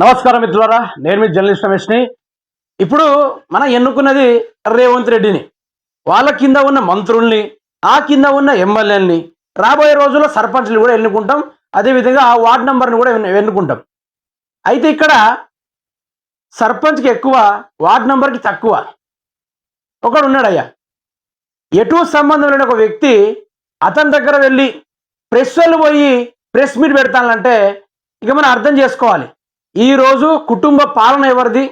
నమస్కారం మిత్రులారా నేను మీ జర్నలిస్ట్ రమేష్ని. ఇప్పుడు మనం ఎన్నుకున్నది రేవంత్ రెడ్డిని. వాళ్ళ కింద ఉన్న మంత్రుల్ని ఆ కింద ఉన్న ఎమ్మెల్యేలని రాబోయే రోజుల్లో సర్పంచ్ని కూడా ఎన్నుకుంటాం. అదేవిధంగా ఆ వార్డ్ నెంబర్ని కూడా ఎన్నుకుంటాం. అయితే ఇక్కడ సర్పంచ్కి ఎక్కువ వార్డ్ నెంబర్కి తక్కువ. ఒకడు ఉన్నాడయ్యా. ఎటు సంబంధం లేని ఒక వ్యక్తి అతని దగ్గర వెళ్ళి ప్రెస్ వాళ్ళు పోయి ప్రెస్ మీట్ పెడతానంటే ఇక మనం అర్థం చేసుకోవాలి. ఈరోజు కుటుంబ పాలన ఎవరిది?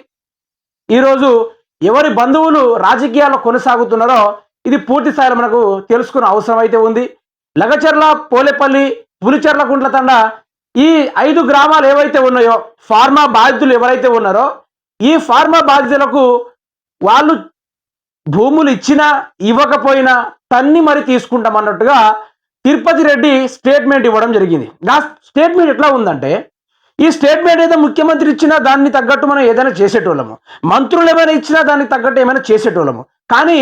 ఈరోజు ఎవరి బంధువులు రాజకీయాల్లో కొనసాగుతున్నారో ఇది పూర్తి స్థాయిలో మనకు తెలుసుకునే అవసరం అయితే ఉంది. లగచర్ల పోలేపల్లి పులిచెర్ల కుంట్ల తండ ఈ ఐదు గ్రామాలు ఏవైతే ఉన్నాయో ఫార్మా బాధితులు ఎవరైతే ఉన్నారో ఈ ఫార్మా బాధితులకు వాళ్ళు భూములు ఇచ్చినా ఇవ్వకపోయినా తన్ని మరి తీసుకుంటాం అన్నట్టుగా తిరుపతి రెడ్డి స్టేట్మెంట్ ఇవ్వడం జరిగింది. నా స్టేట్మెంట్ ఎట్లా ఉందంటే ఈ స్టేట్మెంట్ ఏదో ముఖ్యమంత్రి ఇచ్చినా దాన్ని తగ్గట్టు మనం ఏదైనా చేసేటోళ్ళము. మంత్రులు ఏమైనా ఇచ్చినా దానికి తగ్గట్టు ఏమైనా చేసేటోళ్ళము. కానీ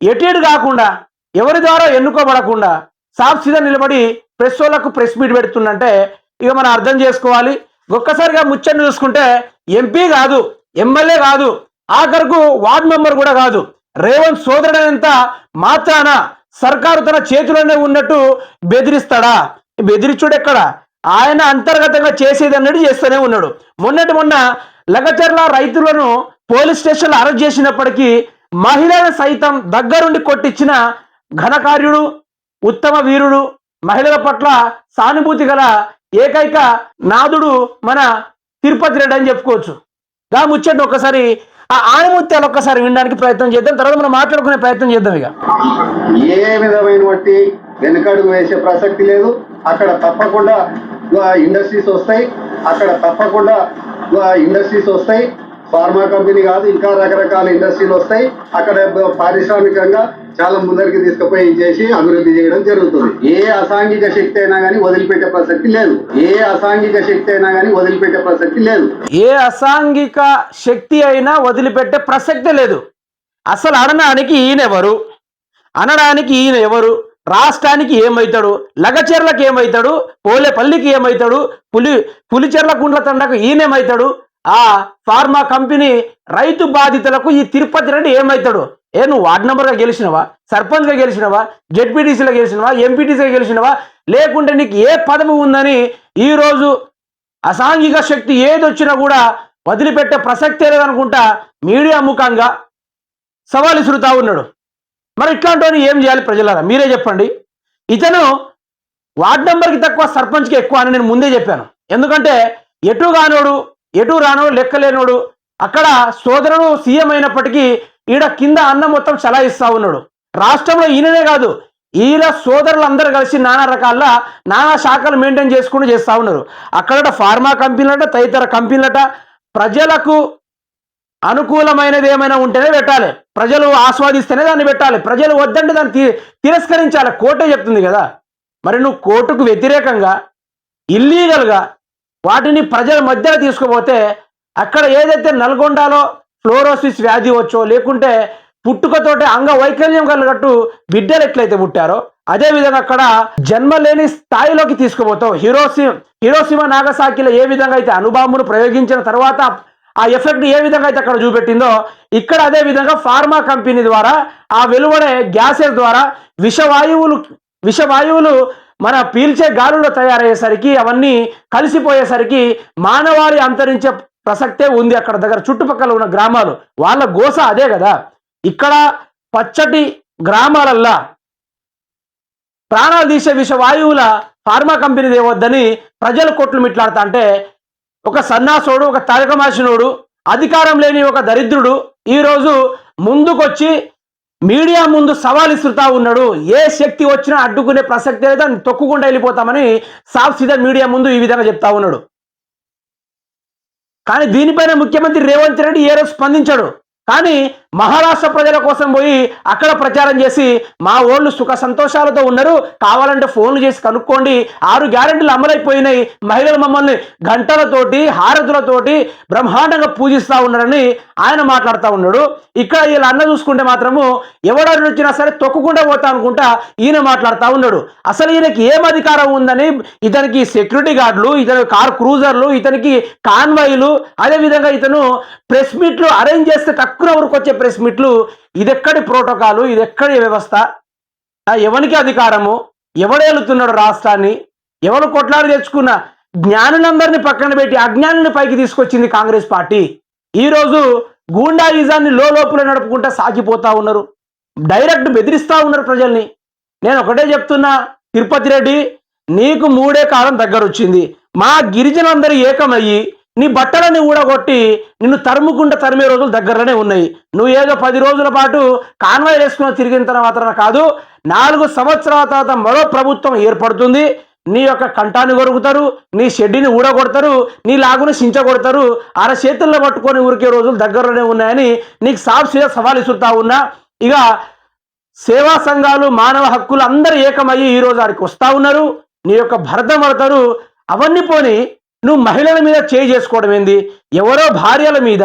ఎటేడు కాకుండా ఎవరి ద్వారా ఎన్నుకోబడకుండా సాక్షిగా నిలబడి ప్రెస్ వాళ్ళకు ప్రెస్ మీట్ పెడుతుందంటే ఇక మనం అర్థం చేసుకోవాలి. ఒక్కసారిగా ముచ్చట చూసుకుంటే ఎంపీ కాదు ఎమ్మెల్యే కాదు ఆఖరకు వార్డ్ మెంబర్ కూడా కాదు. రేవంత్ సోదరుడైనంత మాత్రాన సర్కారు తన చేతిలోనే ఉన్నట్టు బెదిరిస్తాడా? బెదిరించుడు ఎక్కడ? ఆయన అంతర్గతంగా చేసేది అన్నట్టు చేస్తూనే ఉన్నాడు. మొన్నటి మొన్న లగచర్ల రైతులను పోలీస్ స్టేషన్లో అరెస్ట్ చేసినప్పటికీ మహిళలను సైతం దగ్గరుండి కొట్టించిన ఘనకార్యుడు ఉత్తమ వీరుడు మహిళల పట్ల సానుభూతి గల ఏకైక నాదుడు మన తిరుపతి రెడ్డి అని చెప్పుకోవచ్చు. గా ముచ్చండి ఒక్కసారి ఆ ఆనమూత్యాలు ఒక్కసారి వినడానికి ప్రయత్నం చేద్దాం తర్వాత మనం మాట్లాడుకునే ప్రయత్నం చేద్దాం ఇక. ఏ విధమైన వెనుకడుగు వేసే ప్రసక్తి లేదు. అక్కడ తప్పకుండా ఇండస్ట్రీస్ వస్తాయి. అక్కడ తప్పకుండా ఇండస్ట్రీస్ వస్తాయి. ఫార్మా కంపెనీ కాదు ఇంకా రకరకాల ఇండస్ట్రీలు వస్తాయి. అక్కడ పారిశ్రామికంగా చాలా ముందరికి తీసుకుపోయి చేసి అభివృద్ధి చేయడం జరుగుతుంది. ఏ అసాంఘిక శక్తి అయినా కానీ వదిలిపెట్టే ప్రసక్తి లేదు. ఏ అసాంఘిక శక్తి అయినా కానీ వదిలిపెట్టే ప్రసక్తి లేదు. ఏ అసాంఘిక శక్తి అయినా వదిలిపెట్టే ప్రసక్తే లేదు. అసలు అనడానికి ఈయన ఎవరు అనడానికి ఈయన ఎవరు రాష్ట్రానికి ఏమవుతాడు లగచెర్లకు ఏమవుతాడు పోలేపల్లికి ఏమవుతాడు పులి పులిచెర్ల గుండ్ల తండకు ఈయనేమవుతాడు ఆ ఫార్మా కంపెనీ రైతు బాధితులకు ఈ తిరుపతి రెడ్డి ఏమవుతాడు ఏ నువ్వు వార్డు నెంబర్గా గెలిచినవా? సర్పంచ్గా గెలిచినవా? జెడ్పీటీసీలో గెలిచినవా? ఎంపీటీసీగా గెలిచినవా? లేకుంటే నీకు ఏ పదవి ఉందని ఈరోజు అసాంఘిక శక్తి ఏదొచ్చినా కూడా వదిలిపెట్టే ప్రసక్తే లేదనుకుంటా మీడియా ముఖంగా సవాలు ఇసురుతా ఉన్నాడు. మరి ఇట్లాంటి ఏం చేయాలి ప్రజలారా? మీరే చెప్పండి. ఇతను వార్డ్ నెంబర్కి తక్కువ సర్పంచ్కి ఎక్కువ అని నేను ముందే చెప్పాను. ఎందుకంటే ఎటు కానోడు ఎటు రానోడు లెక్కలేనోడు అక్కడ సోదరుడు సీఎం అయినప్పటికీ ఈడ కింద అన్నం మొత్తం చలాయిస్తా ఉన్నాడు. రాష్ట్రంలో ఈయననే కాదు ఈయన సోదరులందరూ కలిసి నానా రకాల నానా శాఖలు మెయింటైన్ చేసుకుంటూ చేస్తూ ఉన్నారు. అక్కడ ఫార్మా కంపెనీలట తదితర కంపెనీలట ప్రజలకు అనుకూలమైనది ఏమైనా ఉంటేనే పెట్టాలి. ప్రజలు ఆస్వాదిస్తేనే దాన్ని పెట్టాలి. ప్రజలు వద్దంటే దాన్ని తి- తిరస్కరించాలి. కోర్టే చెప్తుంది కదా. మరి నువ్వు కోర్టుకు వ్యతిరేకంగా ఇల్లీగల్గా వాటిని ప్రజల మధ్యలో తీసుకుపోతే అక్కడ ఏదైతే నల్గొండలో ఫ్లోరోసిస్ వ్యాధి వచ్చో లేకుంటే పుట్టుకతోటి అంగవైకల్యం కలిగట్టు బిడ్డలు ఎట్లయితే పుట్టారో అదే విధంగా అక్కడ జన్మ లేని స్థాయిలోకి తీసుకుపోతావు. హీరోసి హీరోసిమ నాగసాకిలో ఏ విధంగా అయితే అణుబాంబును ప్రయోగించిన తర్వాత ఆ ఎఫెక్ట్ ఏ విధంగా అయితే అక్కడ చూపెట్టిందో ఇక్కడ అదే విధంగా ఫార్మా కంపెనీ ద్వారా ఆ వెలువడే గ్యాసెస్ ద్వారా విషవాయువులు విషవాయువులు మన పీల్చే గాలులో తయారయ్యేసరికి అవన్నీ కలిసిపోయేసరికి మానవాళి అంతరించే ప్రసక్తే ఉంది అక్కడ దగ్గర. చుట్టుపక్కల ఉన్న గ్రామాలు వాళ్ళ గోస అదే కదా. ఇక్కడ పచ్చటి గ్రామాలల్లా ప్రాణాలు తీసే విషవాయువుల ఫార్మా కంపెనీ దేవద్దని ప్రజలు కొట్లు మిట్లాడుతా అంటే ఒక సన్నాసోడు ఒక తరకమాసినోడు అధికారం లేని ఒక దరిద్రుడు ఈరోజు ముందుకొచ్చి మీడియా ముందు సవాల్ ఇస్తుతా ఉన్నాడు. ఏ శక్తి వచ్చినా అడ్డుకునే ప్రసక్తి లేదా. తొక్కుకుండా వెళ్ళిపోతామని సాఫ్ సీదా మీడియా ముందు ఈ విధంగా చెప్తా ఉన్నాడు. కానీ దీనిపైన ముఖ్యమంత్రి రేవంత్ రెడ్డి ఏ రోజు స్పందించాడు. కానీ మహారాష్ట్ర ప్రజల కోసం పోయి అక్కడ ప్రచారం చేసి మా ఓళ్ళు సుఖ సంతోషాలతో ఉన్నారు కావాలంటే ఫోన్లు చేసి కనుక్కోండి. ఆరు గ్యారెంటీలు అమలైపోయినాయి. మహిళలు మమ్మల్ని గంటలతోటి హారతులతోటి బ్రహ్మాండంగా పూజిస్తూ ఉన్నారని ఆయన మాట్లాడుతూ ఉన్నాడు. ఇక్కడ వీళ్ళ అన్న చూసుకుంటే మాత్రము ఎవడని వచ్చినా సరే తొక్కుకుండా పోతా అనుకుంటా ఈయన మాట్లాడుతూ ఉన్నాడు. అసలు ఈయనకి ఏం అధికారం ఉందని ఇతనికి సెక్యూరిటీ గార్డులు ఇతని కార్ క్రూజర్లు ఇతనికి కాన్వాయిలు అదేవిధంగా ఇతను ప్రెస్ మీట్లు అరేంజ్ చేస్తే తక్కువ వరకు వచ్చే ప్రెస్ మీట్లు ఇదెక్కడి ప్రోటోకాలు ఇదెక్కడి వ్యవస్థ? ఆ, ఎవరికి అధికారము? ఎవడేలుతున్నాడు రాష్ట్రాన్ని? ఎవరు కొట్లాడి తెచ్చుకున్న జ్ఞానులందరినీ పక్కన పెట్టి అజ్ఞానుని పైకి తీసుకొచ్చింది కాంగ్రెస్ పార్టీ? ఈరోజు గూండాయిజాన్ని లోపల నడుపుకుంటా సాగిపోతూ ఉన్నారు. డైరెక్ట్ బెదిరిస్తూ ఉన్నారు ప్రజల్ని. నేను ఒకటే చెప్తున్నా తిరుపతి రెడ్డి నీకు మూడే కాలం దగ్గర వచ్చింది మా గిరిజనులందరూ ఏకమయ్యి నీ బట్టలని ఊడగొట్టి నిన్ను తరుముకుంట తరిమే రోజులు దగ్గరలోనే ఉన్నాయి. నువ్వు ఏదో పది రోజుల పాటు కాన్వాయ్ వేసుకుని తిరిగిన తర్వాత కాదు నాలుగు సంవత్సరాల తర్వాత మరో ప్రభుత్వం ఏర్పడుతుంది. నీ యొక్క కంఠాన్ని కొరుకుతారు నీ షెడ్డిని ఊడగొడతారు నీ లాగుని సించగొడతారు. అర చేతుల్లో పట్టుకొని ఊరికే రోజులు దగ్గరలోనే ఉన్నాయని నీకు సాఫ్సీగా సవాల్ ఇస్తుతా ఉన్నా. ఇక సేవా సంఘాలు మానవ హక్కులు అందరూ ఏకమయ్యి ఈరోజు ఆడికి వస్తూ ఉన్నారు. నీ యొక్క భరతం పడతారు. అవన్నీ పోని నువ్వు మహిళల మీద చేయి చేసుకోవడం ఏంది? ఎవరో భార్యల మీద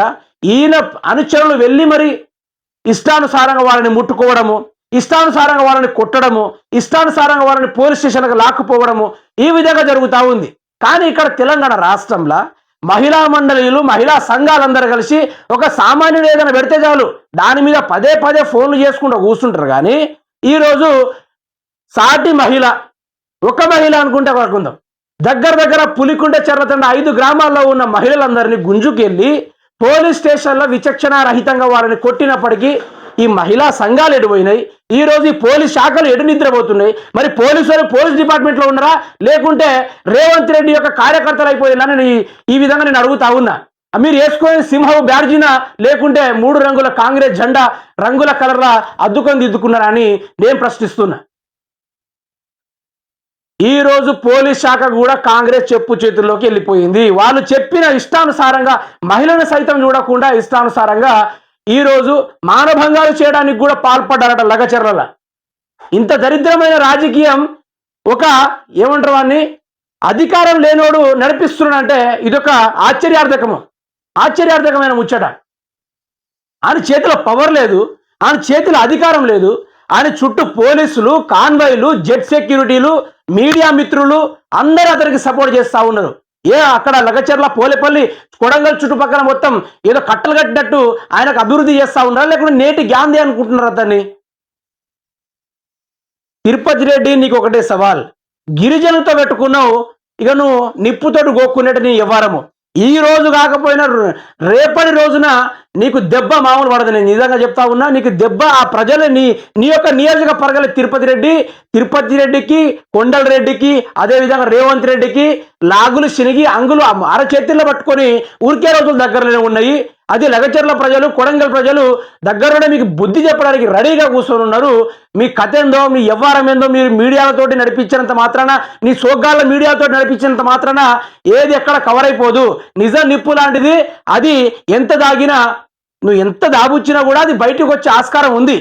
ఈయన అనుచరులు వెళ్ళి మరి ఇష్టానుసారంగా వారిని ముట్టుకోవడము ఇష్టానుసారంగా వారిని కొట్టడము ఇష్టానుసారంగా వారిని పోలీస్ స్టేషన్కి లాక్కుపోవడము ఈ విధంగా జరుగుతూ ఉంది. కానీ ఇక్కడ తెలంగాణ రాష్ట్రంలో మహిళా మండలిలు మహిళా సంఘాలందరూ కలిసి ఒక సామాన్యుడు ఏదైనా పెడితే చాలు. దాని మీద పదే పదే ఫోన్లు చేసుకుంటూ కూర్చుంటారు. కానీ ఈరోజు సాటి మహిళ ఒక మహిళ అనుకుంటే వరకుందాం దగ్గర దగ్గర పులికుండ చెర్లతండ ఐదు గ్రామాల్లో ఉన్న మహిళలందరినీ గుంజుకెళ్ళి పోలీస్ స్టేషన్లో విచక్షణారహితంగా వారిని కొట్టినప్పటికీ ఈ మహిళా సంఘాలు ఎడిపోయినాయి ఈ రోజు ఈ పోలీస్ శాఖలు ఎడు నిద్రపోతున్నాయి? మరి పోలీసులు పోలీస్ డిపార్ట్మెంట్లో ఉన్నారా? లేకుంటే రేవంత్ రెడ్డి యొక్క కార్యకర్తలు అయిపోయిందని నేను ఈ- విధంగా నేను అడుగుతా ఉన్నా. మీరు వేసుకునే సింహం బ్యార్జిన లేకుంటే మూడు రంగుల కాంగ్రెస్ జెండా రంగుల కలర్ల అద్దుకొని దిద్దుకున్నారా అని నేను ప్రశ్నిస్తున్నా. ఈ రోజు పోలీస్ శాఖ కూడా కాంగ్రెస్ చెప్పు చేతుల్లోకి వెళ్ళిపోయింది. వాళ్ళు చెప్పిన ఇష్టానుసారంగా మహిళను సైతం చూడకుండా ఇష్టానుసారంగా ఈరోజు మానభంగాలు చేయడానికి కూడా పాల్పడ్డారట లగచర్ల ఇంత దరిద్రమైన రాజకీయం ఒక ఏమంటారు వాడిని అధికారం లేనోడు నడిపిస్తున్నాడంటే ఇదొక ఆశ్చర్యార్థకము. ఆశ్చర్యార్థకమైన ముచ్చట. ఆయన చేతిలో పవర్ లేదు ఆయన చేతిలో అధికారం లేదు ఆయన చుట్టూ పోలీసులు కాన్వాయ్లు జెట్ సెక్యూరిటీలు మీడియా మిత్రులు అందరూ అతనికి సపోర్ట్ చేస్తూ ఉన్నారు. ఏ అక్కడ లగచర్ల పోలేపల్లి కొడంగల్ చుట్టుపక్కల మొత్తం ఏదో కట్టలు కట్టినట్టు ఆయనకు అభివృద్ధి చేస్తూ ఉన్నారా? లేకుంటే నేటి గాంధీ అనుకుంటున్నారు అతన్ని? తిరుపతి రెడ్డి నీకు ఒకటే సవాల్. గిరిజనులతో పెట్టుకున్నావు ఇక నువ్వు నిప్పుతోటి గోక్కునేట నీ వ్యవహారము. ఈ రోజు కాకపోయినా రేపటి రోజున నీకు దెబ్బ మామూలు పడదు. నేను నిజంగా చెప్తా ఉన్నా నీకు దెబ్బ ఆ ప్రజలు నీ నీ యొక్క పరగల తిరుపతి రెడ్డి తిరుపతి రెడ్డికి కొండల రెడ్డికి అదేవిధంగా రేవంత్ రెడ్డికి లాగులు శనిగి అంగులు అర అరచేతుల్లో పట్టుకొని ఊరికే రోజులు దగ్గరలోనే ఉన్నాయి. అది లగచర్ల ప్రజలు కొడంగల్ ప్రజలు దగ్గరలోనే మీకు బుద్ధి చెప్పడానికి రెడీగా కూర్చొని ఉన్నారు. మీ కథ ఏందో మీ వ్యవహారం ఏందో మీరు మీడియాలతోటి నడిపించినంత మాత్రాన నీ సోగ్గాళ్ళ మీడియాతో నడిపించినంత మాత్రాన ఏది ఎక్కడ కవర్ అయిపోదు. నిజ నిప్పు లాంటిది. అది ఎంత దాగినా నువ్వు ఎంత దాబుచ్చినా కూడా అది బయటకు వచ్చే ఆస్కారం ఉంది.